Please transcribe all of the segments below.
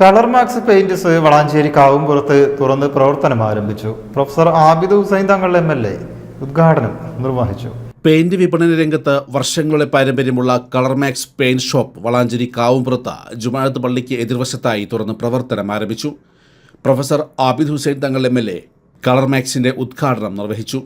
Colour max paints Valanchery കാവുംപുറത്ത് തുറന്ന് പ്രവർത്തനം ആരംഭിച്ചു. Professor Abid Hussain Thangal M L A ഉദ്ഘാടനം നിർവഹിച്ചു. പെയിന്റ് വിപണന രംഗത്ത് വർഷങ്ങളുടെ പാരമ്പര്യമുള്ള Colour Max paint shop Valanchery Kavumpurath ജുമാഅത്ത് പള്ളിക്ക് എതിർവശത്തായി തുറന്ന് പ്രവർത്തനം ആരംഭിച്ചു. Professor Abid Hussain Thangal M L A കളർമാക്സിന്റെ ഉദ്ഘാടനം നിർവഹിച്ചു.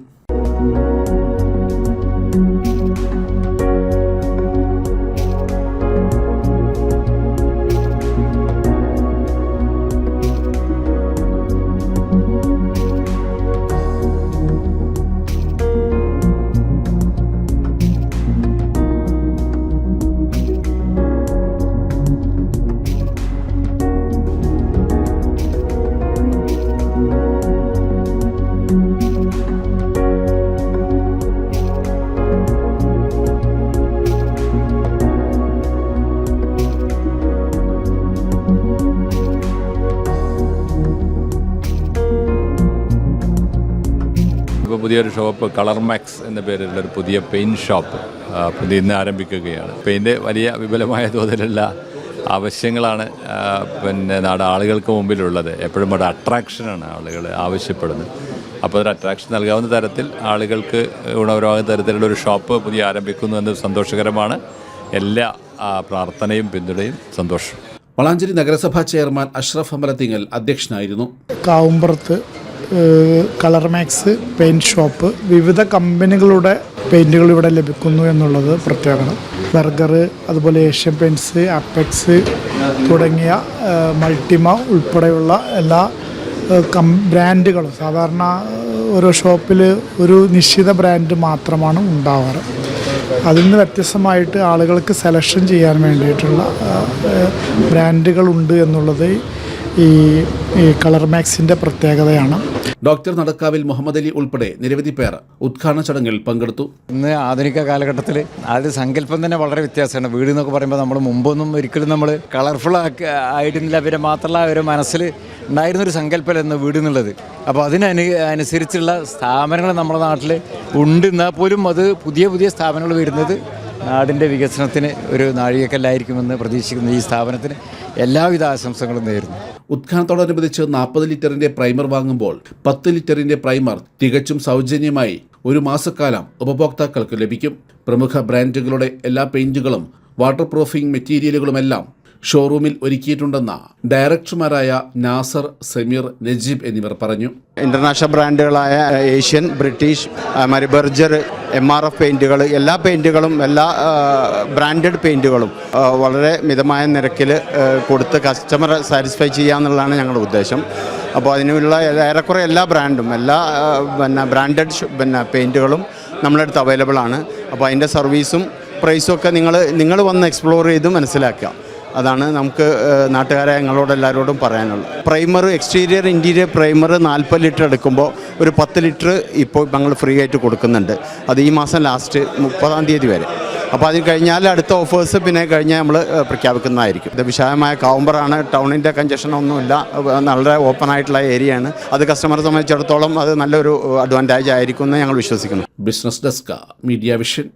പുതിയൊരു ഷോപ്പ് കളർ മാക്സ് എന്ന പേരിലുള്ളൊരു പുതിയ പെയിന്റ് ഷോപ്പ് ഇന്ന് ആരംഭിക്കുകയാണ്. പെയിന്റ് വലിയ വിപുലമായ തോതിലുള്ള ആവശ്യങ്ങളാണ് പിന്നെ നാട് ആളുകൾക്ക് മുമ്പിലുള്ളത്. എപ്പോഴും ഒരു അട്രാക്ഷനാണ് ആളുകൾ ആവശ്യപ്പെടുന്നത്. അപ്പോൾ ഒരു അട്രാക്ഷൻ നൽകാവുന്ന തരത്തിൽ ആളുകൾക്ക് ഗുണപരമാകുന്ന തരത്തിലുള്ള ഒരു ഷോപ്പ് പുതിയ ആരംഭിക്കുന്നു എന്നത് സന്തോഷകരമാണ്. എല്ലാ ആ, പ്രാർത്ഥനയും പിന്തുണയും സന്തോഷം. വളാഞ്ചേരി നഗരസഭാ ചെയർമാൻ അഷ്റഫ് അമലത്തിങ്ങൽ അധ്യക്ഷനായിരുന്നു. കാവുംപുറത്ത് ഏഹ്, കളർ മാക്സ് പെയിന്റ് ഷോപ്പ് വിവിധ കമ്പനികളുടെ പെയിന്റുകൾ ഇവിടെ ലഭിക്കുന്നു എന്നുള്ളത് പ്രത്യേകത. ബർഗർ അതുപോലെ ഏഷ്യൻ പെയിന്റ്സ് അപ്പെക്സ് തുടങ്ങിയ മൾട്ടിമ ഉൾപ്പെടെയുള്ള എല്ലാ കം ബ്രാൻഡുകളും സാധാരണ ഓരോ ഷോപ്പിൽ ഒരു നിശ്ചിത ബ്രാൻഡ് മാത്രമാണ് ഉണ്ടാവാറ്. അതിൽ നിന്ന് വ്യത്യസ്തമായിട്ട് ആളുകൾക്ക് സെലക്ഷൻ ചെയ്യാൻ വേണ്ടിയിട്ടുള്ള ബ്രാൻഡുകളുണ്ട് എന്നുള്ളത് ഈ ഈ കളർ മാക്സിന്റെ പ്രത്യേകതയാണ്. ഡോക്ടർ നടക്കാവിൽ മുഹമ്മദ് അലി ഉൾപ്പെടെ നിരവധി പേർ ഉദ്ഘാടന ചടങ്ങിൽ പങ്കെടുത്തു. ഇന്ന് ആധുനിക കാലഘട്ടത്തിൽ അത് സങ്കല്പം തന്നെ വളരെ വ്യത്യാസമാണ്. വീട് എന്നൊക്കെ പറയുമ്പോൾ നമ്മൾ മുമ്പൊന്നും ഒരിക്കലും നമ്മൾ കളർഫുൾ ആയിരുന്നില്ല. അവരെ മാത്രമല്ല അവരെ മനസ്സിൽ ഉണ്ടായിരുന്നൊരു സങ്കല്പമല്ല വീട് എന്നുള്ളത്. അപ്പോൾ അതിനനു അനുസരിച്ചുള്ള സ്ഥാപനങ്ങൾ നമ്മുടെ നാട്ടിൽ ഉണ്ട്. എന്നാൽ പോലും അത് പുതിയ പുതിയ സ്ഥാപനങ്ങൾ വരുന്നത് നാടിന്റെ വികസനത്തിന് ഒരു നാഴികക്കല്ലായിരിക്കുമെന്ന് പ്രതീക്ഷിക്കുന്ന ഈ സ്ഥാപനത്തിന് എല്ലാവിധ ആശംസകളും നേരുന്നു. ഉദ്ഘാടനത്തോടനുബന്ധിച്ച് നാൽപ്പത് ലിറ്ററിന്റെ പ്രൈമർ വാങ്ങുമ്പോൾ പത്ത് ലിറ്ററിന്റെ പ്രൈമർ തികച്ചും സൗജന്യമായി ഒരു മാസക്കാലം ഉപഭോക്താക്കൾക്ക് ലഭിക്കും. പ്രമുഖ ബ്രാൻഡുകളുടെ എല്ലാ പെയിന്റുകളും വാട്ടർ പ്രൂഫിംഗ് മെറ്റീരിയലുകളുമെല്ലാം ഷോറൂമിൽ ഒരുക്കിയിട്ടുണ്ടെന്ന് ഡയറക്ടർമാരായ നാസർ സമീർ നജീബ് എന്നിവർ പറഞ്ഞു. ഇന്റർനാഷണൽ ബ്രാൻഡുകളായ ഏഷ്യൻ ബ്രിട്ടീഷ് മരിബർജർ ബർജർ എം ആർ എഫ് പെയിന്റുകൾ എല്ലാ പെയിന്റുകളും എല്ലാ ബ്രാൻഡഡ് പെയിന്റുകളും വളരെ മിതമായ നിരക്കിൽ കൊടുത്ത് കസ്റ്റമറെ സാറ്റിസ്ഫൈ ചെയ്യുക എന്നുള്ളതാണ് ഞങ്ങളുടെ ഉദ്ദേശം. അപ്പോൾ അതിനുള്ള ഏറെക്കുറെ എല്ലാ ബ്രാൻഡും എല്ലാ പിന്നെ ബ്രാൻഡഡ് പിന്നെ പെയിന്റുകളും നമ്മുടെ അടുത്ത് അവൈലബിൾ ആണ്. അപ്പോൾ അതിന്റെ സർവീസും പ്രൈസും ഒക്കെ നിങ്ങൾ നിങ്ങൾ വന്ന് എക്സ്പ്ലോർ ചെയ്ത് മനസ്സിലാക്കുക. അതാണ് നമുക്ക് നാട്ടുകാരെ ഞങ്ങളോട് എല്ലാവരോടും പറയാനുള്ളത്. പ്രൈമർ എക്സ്റ്റീരിയർ ഇന്റീരിയർ പ്രൈമർ നാൽപ്പത് ലിറ്റർ എടുക്കുമ്പോൾ ഒരു പത്ത് ലിറ്റർ ഇപ്പോൾ ഞങ്ങൾ ഫ്രീ ആയിട്ട് കൊടുക്കുന്നുണ്ട്. അത് ഈ മാസം ലാസ്റ്റ് മുപ്പതാം തീയതി വരെ. അപ്പോൾ അത് കഴിഞ്ഞാൽ അടുത്ത ഓഫേഴ്സ് പിന്നെ കഴിഞ്ഞാൽ നമ്മൾ പ്രഖ്യാപിക്കുന്നതായിരിക്കും. ഇത് വിശാലമായ കാവുമ്പറാണ് ടൗണിന്റെ കഞ്ചഷൻ ഒന്നുമില്ല. നല്ല ഓപ്പൺ ആയിട്ടുള്ള ഏരിയയാണ് അത് കസ്റ്റമറെ സംബന്ധിച്ചിടത്തോളം അത് നല്ലൊരു അഡ്വാന്റേജ് ആയിരിക്കും എന്ന് ഞങ്ങൾ വിശ്വസിക്കുന്നു. Business desk media vision